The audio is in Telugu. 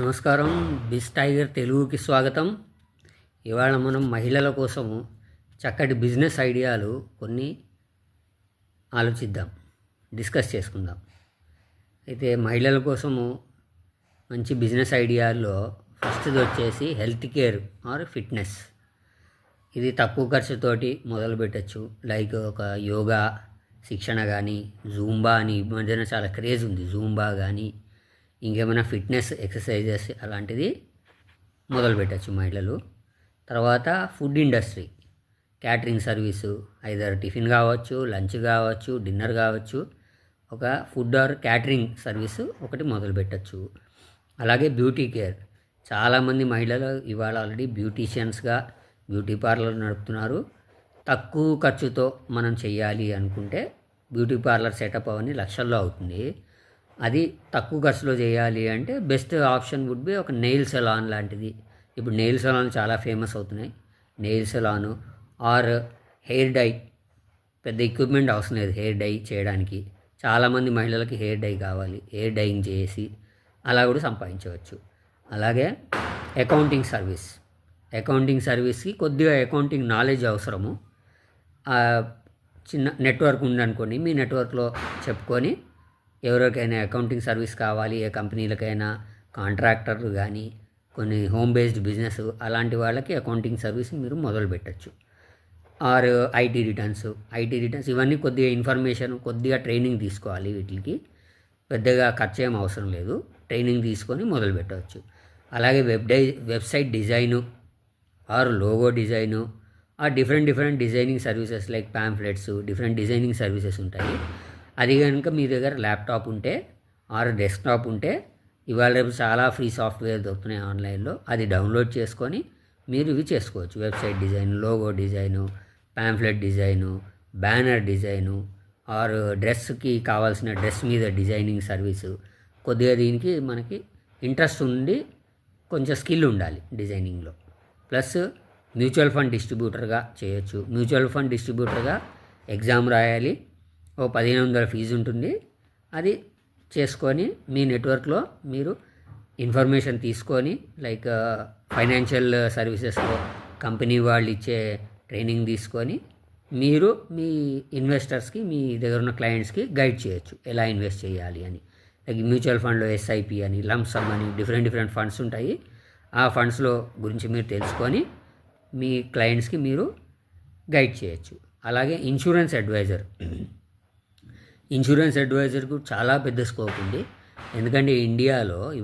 నమస్కారం. బిస్ టైగర్ తెలుగుకి స్వాగతం. ఇవాళ మనం మహిళల కోసము చక్కటి బిజినెస్ ఐడియాలు కొన్ని ఆలోచిద్దాం డిస్కస్ చేసుకుందాం. అయితే మహిళల కోసము మంచి బిజినెస్ ఐడియాల్లో ఫస్ట్ది వచ్చేసి హెల్త్ కేర్ ఆర్ ఫిట్నెస్. ఇది తక్కువ ఖర్చుతోటి మొదలు పెట్టచ్చు. లైక్ ఒక యోగా శిక్షణ కానీ జూంబా అని ఈ మధ్యన చాలా క్రేజ్ ఉంది. జూంబా కానీ ఇంకేమైనా ఫిట్నెస్ ఎక్సర్సైజెస్ అలాంటిది మొదలు పెట్టచ్చు మహిళలు తర్వాత food industry. Catering service either tiffin కావచ్చు లంచ్ కావచ్చు డిన్నర్ కావచ్చు ఒక ఫుడ్ ఆర్ క్యాటరింగ్ సర్వీసు ఒకటి మొదలు పెట్టచ్చు. అలాగే బ్యూటీ కేర్. చాలామంది మహిళలు ఇవాళ ఆల్రెడీ బ్యూటీషియన్స్గా బ్యూటీ పార్లర్ నడుపుతున్నారు. తక్కువ ఖర్చుతో మనం చేయాలి అనుకుంటే బ్యూటీ పార్లర్ సెటప్ అవన్నీ లక్షల్లో అవుతుంది. అది తక్కువ ఖర్చులో చేయాలి అంటే బెస్ట్ ఆప్షన్ వుడ్ బి ఒక నెయిల్ సెలాన్ లాంటిది. ఇప్పుడు నెయిల్ సెలాన్ చాలా ఫేమస్ అవుతున్నాయి. Nail salon or hair dye పెద్ద ఎక్విప్మెంట్ అవసరం లేదు హెయిర్ డై చేయడానికి. చాలామంది మహిళలకి హెయిర్ డై కావాలి హెయిర్ డైయింగ్ చేసి అలా కూడా సంపాదించవచ్చు. అలాగే అకౌంటింగ్ సర్వీస్ అకౌంటింగ్ సర్వీస్కి కొద్దిగా అకౌంటింగ్ నాలెడ్జ్ అవసరము. చిన్న నెట్వర్క్ ఉందనుకోండి మీ నెట్వర్క్లో చెప్పుకొని ఎవరికైనా అకౌంటింగ్ సర్వీస్ కావాలి ఏ కంపెనీలకైనా కాంట్రాక్టర్లు కానీ కొన్ని హోమ్ బేస్డ్ బిజినెస్ అలాంటి వాళ్ళకి అకౌంటింగ్ సర్వీస్ మీరు మొదలు పెట్టచ్చు. Or IT returns IT returns ఇవన్నీ కొద్దిగా ఇన్ఫర్మేషన్ కొద్దిగా ట్రైనింగ్ తీసుకోవాలి వీటికి. పెద్దగా ఖర్చు ఏం అవసరం లేదు. ట్రైనింగ్ తీసుకొని మొదలు పెట్టవచ్చు అలాగే web die website design or logo design ఆ different different designing services like pamphlets different designing services ఉంటాయి. అది కనుక మీ దగ్గర ల్యాప్టాప్ ఉంటే ఆర్ డెస్క్టాప్ ఉంటే ఇవాళ రేపు చాలా ఫ్రీ సాఫ్ట్వేర్ దొరుకుతున్నాయి ఆన్లైన్లో. అది డౌన్లోడ్ చేసుకొని మీరు ఇవి చేసుకోవచ్చు. Website design logo design pamphlet design banner design or డ్రెస్కి కావాల్సిన డ్రెస్ మీద డిజైనింగ్ సర్వీసు. కొద్దిగా దీనికి మనకి ఇంట్రెస్ట్ ఉండి కొంచెం స్కిల్ ఉండాలి డిజైనింగ్లో. ప్లస్ మ్యూచువల్ ఫండ్ డిస్ట్రిబ్యూటర్గా చేయొచ్చు. మ్యూచువల్ ఫండ్ డిస్ట్రిబ్యూటర్గా ఎగ్జామ్ రాయాలి. ఓ పదిహేను వందల ఫీజు ఉంటుంది. అది చేసుకొని మీ నెట్వర్క్లో మీరు ఇన్ఫర్మేషన్ తీసుకొని లైక్ ఫైనాన్షియల్ సర్వీసెస్లో కంపెనీ వాళ్ళు ఇచ్చే ట్రైనింగ్ తీసుకొని మీరు మీ ఇన్వెస్టర్స్కి మీ దగ్గర ఉన్న క్లయింట్స్కి గైడ్ చేయొచ్చు. ఎలా ఇన్వెస్ట్ చేయాలి అని. లైక్ మ్యూచువల్ ఫండ్లో ఎస్ఐపి అని లంసమ్ అని డిఫరెంట్ డిఫరెంట్ ఫండ్స్ ఉంటాయి. ఆ ఫండ్స్లో గురించి మీరు తెలుసుకొని మీ క్లయింట్స్కి మీరు గైడ్ చేయొచ్చు. అలాగే ఇన్సూరెన్స్ అడ్వైజర్. ఇన్సూరెన్స్ అడ్వైజర్కు చాలా పెద్ద స్కోప్ ఉంది. ఎందుకంటే ఇండియాలో